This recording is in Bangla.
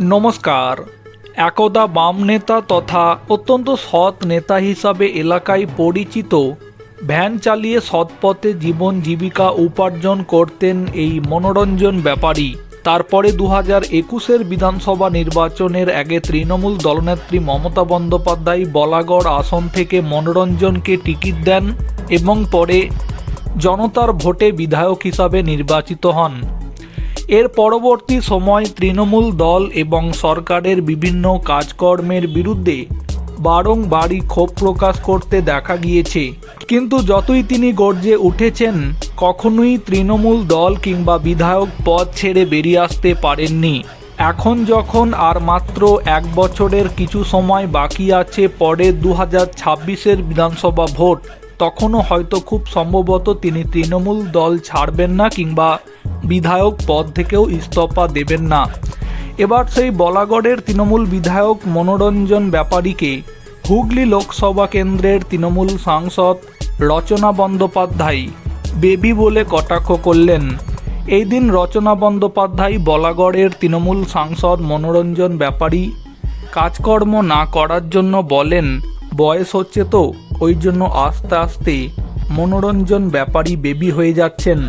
নমস্কার। একদা বাম নেতা তথা অত্যন্ত সৎ নেতা হিসাবে এলাকায় পরিচিত, ভ্যান চালিয়ে সৎপথে জীবন জীবিকা উপার্জন করতেন এই মনোরঞ্জন ব্যাপারী। তারপরে দু হাজার একুশের বিধানসভা নির্বাচনের আগে তৃণমূল দলনেত্রী মমতা বন্দ্যোপাধ্যায় বলাগড় আসন থেকে মনোরঞ্জনকে টিকিট দেন এবং পরে জনতার ভোটে বিধায়ক হিসাবে নির্বাচিত হন। এর পরবর্তী সময় তৃণমূল দল এবং সরকারের বিভিন্ন কাজকর্মের বিরুদ্ধে বারংবারই ক্ষোভ প্রকাশ করতে দেখা গিয়েছে। কিন্তু যতই তিনি গর্জে উঠেছেন, কখনোই তৃণমূল দল কিংবা বিধায়ক পদ ছেড়ে বেরিয়ে আসতে পারেননি। এখন যখন আর মাত্র এক বছরের কিছু সময় বাকি আছে পরে দু হাজার ছাব্বিশের বিধানসভা ভোট, তখনও হয়তো খুব সম্ভবত তিনি তৃণমূল দল ছাড়বেন না কিংবা বিধায়ক পদ থেকেও ইস্তফা দেবেন না। এবার সেই বলাগড়ের তৃণমূল বিধায়ক মনোরঞ্জন ব্যাপারীকে হুগলি লোকসভা কেন্দ্রের তৃণমূল সাংসদ রচনা বন্দ্যোপাধ্যায় বেবি বলে কটাক্ষ করলেন। এই দিন রচনা বন্দ্যোপাধ্যায় বলাগড়ের তৃণমূল সাংসদ মনোরঞ্জন ব্যাপারী কাজকর্ম না করার জন্য বলেন, বয়স হচ্ছে তো, ওই জন্য আস্তে আস্তে মনোরঞ্জন ব্যাপারী বেবি হয়ে যাচ্ছেন।